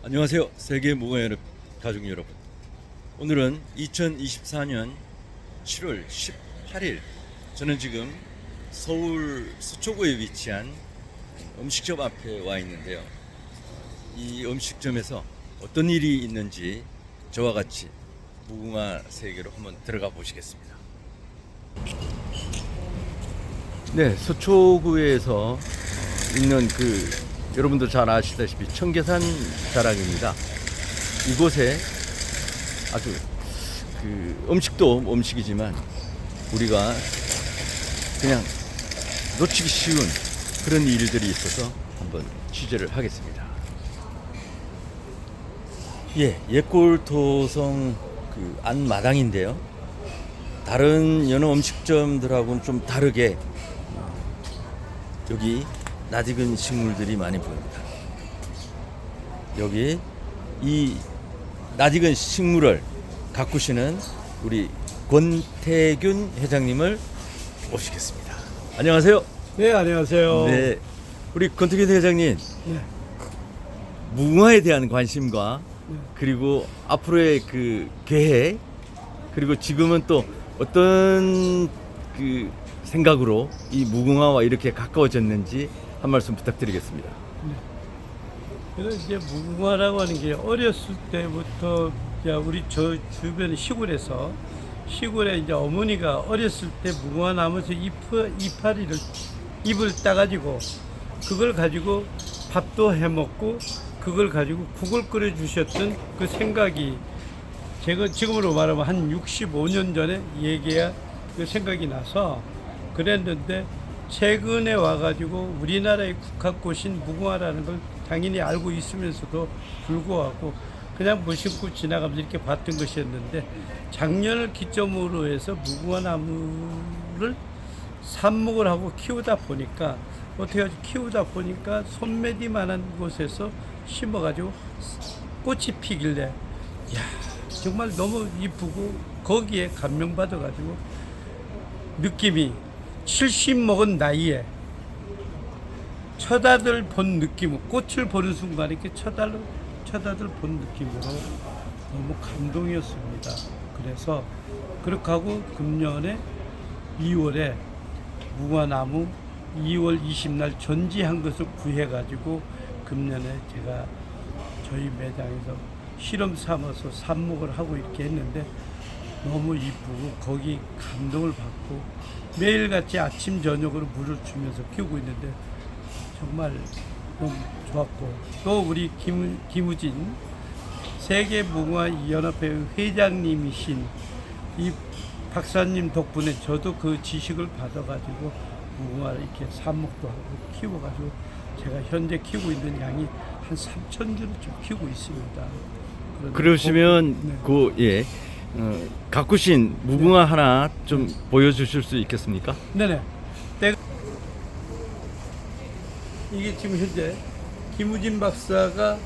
안녕하세요. 세계 무공연합 가족 여러분. 오늘은 2024년 7월 18일. 저는 지금 서울 서초구에 위치한 음식점 앞에 와 있는데요. 이 음식점에서 어떤 일이 있는지 저와 같이 무궁화 세계로 한번 들어가 보시겠습니다. 네, 서초구에서 있는 그 여러분들 잘 아시다시피 청계산 자락입니다. 이곳에 아주 그 음식도 음식이지만 우리가 그냥 놓치기 쉬운 그런 일들이 있어서 한번 취재를 하겠습니다. 예, 옛골도성 그 안마당인데요. 다른 여느 음식점들하고는 좀 다르게 여기 낯익은 식물들이 많이 보입니다. 여기 이 낯익은 식물을 가꾸시는 우리 권태균 회장님을 모시겠습니다. 안녕하세요. 네, 안녕하세요. 네, 우리 권태균 회장님 네. 무궁화에 대한 관심과 네. 그리고 앞으로의 그 계획 그리고 지금은 또 어떤 그 생각으로 이 무궁화와 이렇게 가까워졌는지 한 말씀 부탁드리겠습니다. 그래서 이제 무궁화라고 하는 게 어렸을 때부터 야, 우리 저 주변 시골에서 시골에 이제 어머니가 어렸을 때 무궁화 나무에서 잎, 이파리를 잎을 따가지고 그걸 가지고 밥도 해 먹고 그걸 가지고 국을 끓여 주셨던 그 생각이 제가 지금으로 말하면 한 65년 전에 얘기야 그 생각이 나서 그랬는데 최근에 와가지고 우리나라의 국화꽃인 무궁화라는 걸 당연히 알고 있으면서도 불구하고 그냥 무심코 지나가면서 이렇게 봤던 것이었는데 작년을 기점으로 해서 무궁화 나무를 삽목을 하고 키우다 보니까 어떻게 하지 키우다 보니까 손매디만한 곳에서 심어가지고 꽃이 피길래 야 정말 너무 이쁘고 거기에 감명받아가지고 느낌이 70 먹은 나이에 쳐다들 본 느낌, 꽃을 보는 순간 이렇게 쳐다를 쳐다들 본 느낌으로 너무 감동이었습니다. 그래서 그렇게 하고 금년에 2월에 무화나무 2월 20날 전지한 것을 구해가지고 금년에 제가 저희 매장에서 실험 삼아서 삽목을 하고 이렇게 했는데 너무 이쁘고 거기 감동을 받고 매일같이 아침 저녁으로 물을 주면서 키우고 있는데 정말 너무 좋았고 또 우리 김, 김우진 세계 무궁화 연합회 회장님이신 이 박사님 덕분에 저도 그 지식을 받아가지고 무궁화를 이렇게 삽목도 하고 키워가지고 제가 현재 키우고 있는 양이 한 3천 주를 좀 키우고 있습니다. 그러시면 네. 그 예. 어, 가꾸신 무궁화 하나 좀 보여주실 수 있겠습니까? 네네. 때 이게 지금 현재 김우진 박사가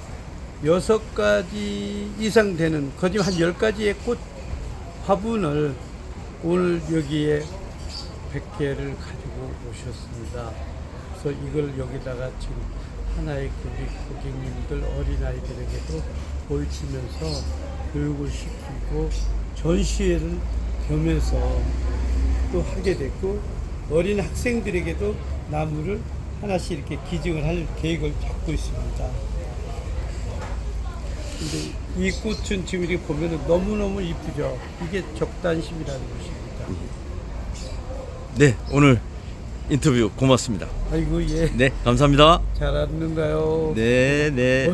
여섯 가지 이상 되는 거짓 한열 가지의 꽃 화분을 오늘 여기에 100개를 가지고 오셨습니다. 그래서 이걸 여기다가 지금 하나의 고객님들 어린아이들에게도 보여주면서 교육을 시키고 전시회를 겸해서 또 하게 됐고 어린 학생들에게도 나무를 하나씩 이렇게 기증을 할 계획을 잡고 있습니다. 근데 이 꽃은 지금 이렇게 보면 너무너무 이쁘죠. 이게 적단심이라는 것입니다. 네, 오늘 인터뷰 고맙습니다. 아이고 예. 네, 감사합니다. 잘 왔는가요? 네, 네.